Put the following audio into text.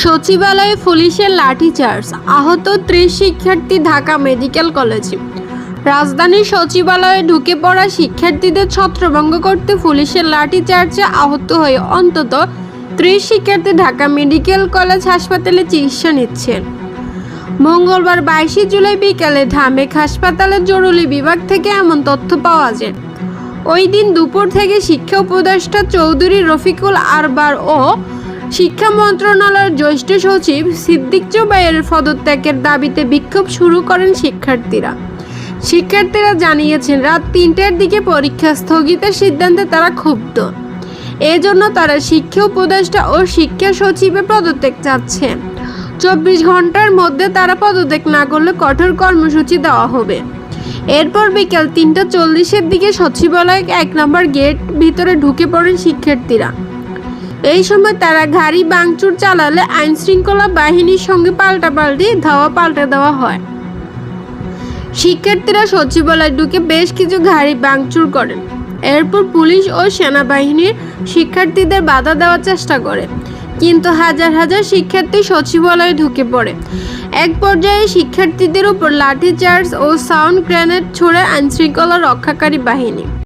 সচিবালয়ে পুলিশের লাঠিচার্জ। আহত ত্রিশ শিক্ষার্থী ঢাকা মেডিকেল কলেজ। রাজধানীর সচিবালয়ে ঢুকে পড়া শিক্ষার্থীদের ছত্রভঙ্গ করতে পুলিশের লাঠিচার্জে আহত হয়ে অন্তত ত্রিশ শিক্ষার্থী ঢাকা মেডিকেল কলেজ হাসপাতালে চিকিৎসা নিচ্ছেন মঙ্গলবার বাইশে জুলাই বিকালে ঢামেক হাসপাতালের জরুরি বিভাগ থেকে এমন তথ্য পাওয়া যায়। ওই দিন দুপুর থেকে শিক্ষা উপদেষ্টা চৌধুরী রফিকুল আরবার ও শিক্ষা মন্ত্রণালয়ের জ্যেষ্ঠ সচিব সিদ্দিক জুবাইয়ের পদত্যাগের দাবিতে বিক্ষোভ শুরু করেন শিক্ষার্থীরা। শিক্ষার্থীরা জানিয়েছেন, রাত তিনটার দিকে পরীক্ষা স্থগিতের সিদ্ধান্তে তারা ক্ষুব্ধ। এজন্য তারা শিক্ষা উপদেষ্টা ও শিক্ষা সচিবে পদত্যাগ চাচ্ছে। চব্বিশ ঘণ্টার মধ্যে তারা পদত্যাগ না করলে কঠোর কর্মসূচি দেওয়া হবে। এরপর বিকেল তিনটা চল্লিশের দিকে সচিবালয় এক নম্বর গেট ভিতরে ঢুকে পড়েন শিক্ষার্থীরা। এই সময় তারা গাড়ি বাংচুর চালালে আইন শৃঙ্খলা বাহিনীর সঙ্গে পাল্টাপাল্টি ধাওয়া পাল্টে দেওয়া হয়। শিক্ষার্থীরা সচিবালয় ঢুকে বেশ কিছু গাড়ি ভাঙচুর করেন এরপর পুলিশ ও সেনাবাহিনীর শিক্ষার্থীদের বাধা দেওয়ার চেষ্টা করে। কিন্তু হাজার হাজার শিক্ষার্থী সচিবালয়ে ঢুকে পড়ে। এক পর্যায়ে শিক্ষার্থীদের উপর লাঠিচার্জ ও সাউন্ড গ্রেনেড ছুড়ে আইনশৃঙ্খলা রক্ষাকারী বাহিনী।